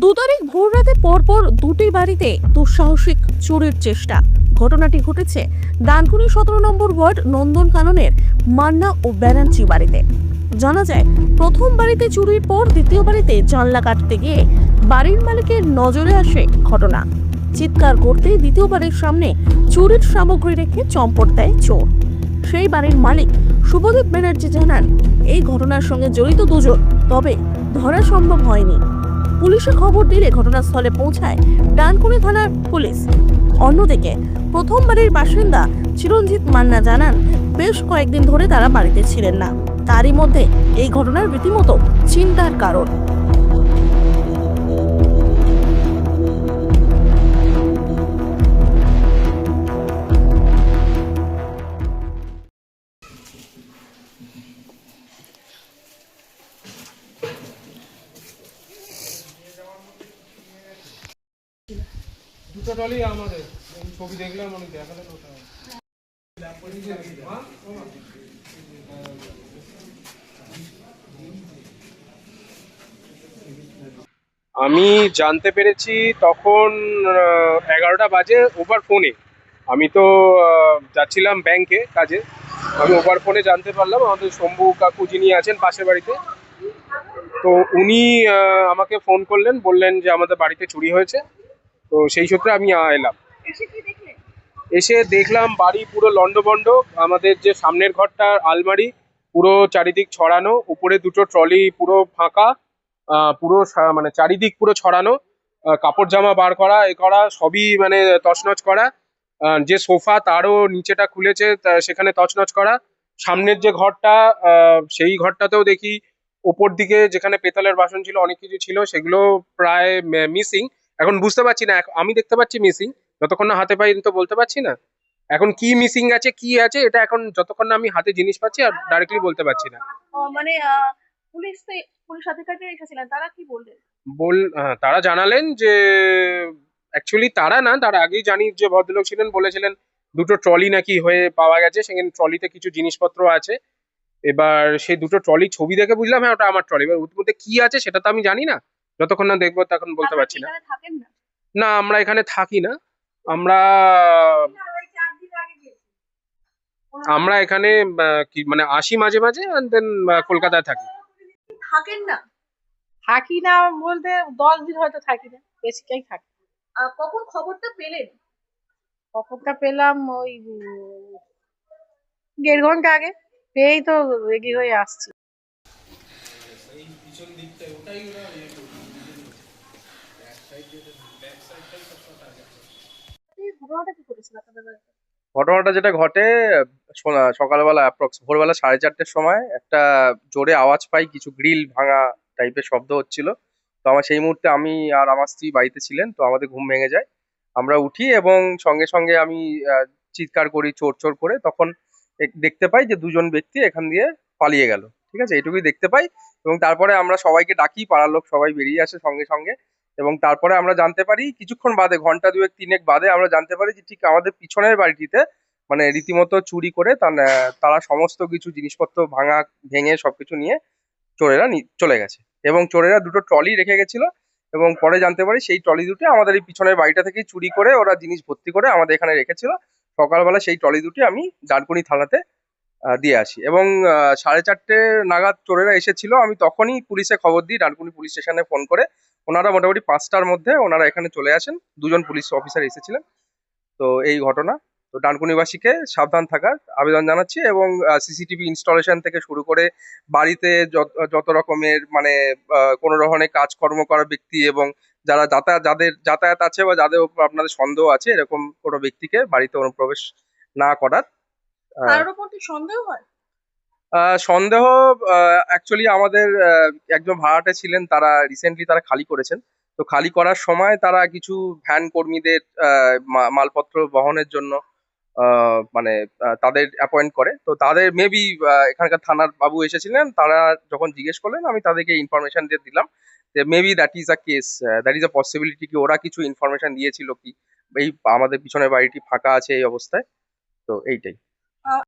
দু তারিখ ভোর রাতে পরপর দুটি বাড়িতে দুঃসাহসিক চুরির চেষ্টা। ঘটনাটি ঘটেছে ডানকুনি সতেরো নম্বর ওয়ার্ড নন্দন কাননের মান্না ও ব্যানার্জি বাড়িতে। জানা যায়, প্রথম বাড়িতে চুরির পর দ্বিতীয় বাড়িতে জানলা কাটতে গিয়ে বাড়ির মালিকের নজরে আসে ঘটনা। চিৎকার করতে দ্বিতীয় বাড়ির সামনে চুরির সামগ্রী রেখে চম্পট দেয় চোর। সেই বাড়ির মালিক শুভদীপ ব্যানার্জি জানান, এই ঘটনার সঙ্গে জড়িত দুজন, তবে ধরা সম্ভব হয়নি। পুলিশে খবর দিলে ঘটনাস্থলে পৌঁছায় ডানকুনি থানার পুলিশ। অন্যদিকে প্রথমবারের বাসিন্দা চিরঞ্জিত মান্না জানান, বেশ কয়েকদিন ধরে তারা বাড়িতে ছিলেন না। তারই মধ্যে এই ঘটনার রীতিমতো চিন্তার কারণ। দুটো টলি আমাদের। ছবি দেখলাম অনেক ওটা? আমি জানতে পেরেছি তখন এগারোটা বাজে ওভার ফোনে আমি তো যাচ্ছিলাম ব্যাংকে কাজে। আমি ওভার ফোনে জানতে পারলাম, আমাদের শম্ভু কাকু যিনি আছেন পাশের বাড়িতে। তো উনি আমাকে ফোন করলেন, বললেন যে আমাদের বাড়িতে চুরি হয়েছে। তো সেই সূত্রে আমি এলাম। এসে দেখলাম বাড়ি পুরো লন্ডবন্ড আমাদের যে সামনের ঘরটা আলমারি পুরো চারিদিক ছড়ানো উপরে দুটো ট্রলি পুরো ফাঁকা আহ, পুরো মানে চারিদিক পুরো ছড়ানো কাপড় জামা বার করা এ করা সবই মানে তছনছ করা যে সোফা তারও নিচেটা খুলেছে সেখানে তছনছ করা সামনের যে ঘরটা সেই ঘরটাতেও দেখি ওপর দিকে যেখানে পেতলের বাসন ছিল অনেক কিছু ছিল সেগুলো প্রায় মিসিং এখন বুঝতে পারছি না আমি দেখতে পাচ্ছি মিসিং যতক্ষণ না হাতে পাই তো বলতে পারছি না। এখন কি মিসিং আছে কি আছে এটা এখন যতক্ষণ না আমি হাতে জিনিস পাচ্ছি আর ডাইরেক্টলি বলতে পারছি না। মানে পুলিশ পুলিশ আধিকারিক এসেছিলেন তারা কি বললেন? বল তারা জানালেন যে অ্যাকচুয়ালি তারা না তার আগেই জানি যে ভদ্রলোক ছিলেন বলেছিলেন দুটো ট্রলি নাকি হয়ে পাওয়া গেছে সেখানে ট্রলিতে কিছু জিনিসপত্র আছে। এবার সেই দুটো ট্রলি ছবি দেখে বুঝলাম হ্যাঁ ওটা আমার ট্রলি এবার ওর মধ্যে কি আছে সেটা তো আমি জানি না। যতক্ষণ না দেখব তখন বলতে পারছি না। থাকেন না? না আমরা এখানে থাকি না। আমরা আমরা এখানে আহ, কি মানে আসি মাঝে মাঝে দেন কলকাতায় থাকি। থাকেন না? থাকি না বলতে দশ দিন হয়তো থাকি না বেশিটাই থাকি। কখন খবরটা পেলেন? খবরটা পেলাম ওই দেড় ঘণ্টা আগে পেয়েই তো রেডি হয়ে আসছি এই ঘটনাটা যেটা ঘটে সকালবেলা অ্যাপ্রক্স ভোরবেলা সাড়ে চারটের সময় একটা জোরে আওয়াজ পাই, কিছু গ্রিল ভাঙা টাইপের শব্দ হচ্ছিল। তো আমার সেই মুহূর্তে আমি আর আমার স্ত্রী বাড়িতে ছিলেন, তো আমাদের ঘুম ভেঙে যায়। আমরা উঠি এবং সঙ্গে সঙ্গে আমি চিৎকার করি, চোর চোর করে। তখন দেখতে পাই যে দুজন ব্যক্তি এখান দিয়ে পালিয়ে গেল। ঠিক আছে? এটুকুই দেখতে পাই এবং তারপরে আমরা সবাইকে ডাকি, পাড়ার লোক সবাই বেরিয়ে আসে সঙ্গে সঙ্গে। এবং তারপরে আমরা জানতে পারি, কিছুক্ষণ বাদে, ঘণ্টা দুয়েক, তিনেক বাদে আমরা জানতে পারি যে ঠিক আমাদের পিছনের বাড়িটিতে মানে রীতিমতো চুরি করে তার- সমস্ত কিছু জিনিসপত্র ভাঙা, ভেঙে সবকিছু নিয়ে চোরেরা চলে গেছে। এবং চোরেরা দুটো ট্রলি রেখে গেছিল এবং পরে জানতে পারি সেই ট্রলি দুটি আমাদের এই পিছনের বাড়িটা থেকেই চুরি করে ওরা জিনিস ভর্তি করে আমাদের এখানে রেখেছিল। সকালবেলা সেই ট্রলি দুটি আমি ডানকুনি থানাতে দিয়ে আসি। এবং সাড়ে চারটে নাগাদ চোরেরা এসেছিল। আমি তখনই পুলিশে খবর দিই, ডানকুনি পুলিশ স্টেশনে ফোন করে ওনারা মোটামুটি পাঁচটার মধ্যে ওনারা এখানে চলে আসেন। দুজন পুলিশ অফিসার এসেছিলেন। তো এই ঘটনা। তো ডানকুনিবাসীকে সাবধান থাকার আবেদন জানাচ্ছি এবং সিসিটিভি ইনস্টলেশন থেকে শুরু করে বাড়িতে যত রকমের মানে কোনো ধরনের কাজকর্ম করা ব্যক্তি এবং যারা যাতায়াত যাদের যাতায়াত আছে বা যাদের উপর আপনাদের সন্দেহ আছে, এরকম কোনো ব্যক্তিকে বাড়িতে অনুপ্রবেশ না করার সন্দেহ হয়? সন্দেহ অ্যাকচুয়ালি আমাদের একজন ভাড়াটে ছিলেন, তারা রিসেন্টলি তারা খালি করেছেন। তো খালি করার সময় তারা কিছু ভ্যান কর্মীদের মালপত্র বহনের জন্য মানে তাদের অ্যাপয়েন্ট করে। তো তাদের মেবি এখানকার থানার বাবু এসেছিলেন, তারা যখন জিজ্ঞেস করলেন, আমি তাদেরকে ইনফরমেশন দিয়ে দিলাম যে maybe that is a case that is a possibility কি ওরা কিছু ইনফরমেশন দিয়েছিল কি? এই আমাদের পিছনের বাড়িটি ফাঁকা আছে এই অবস্থায়। তো এইটাই।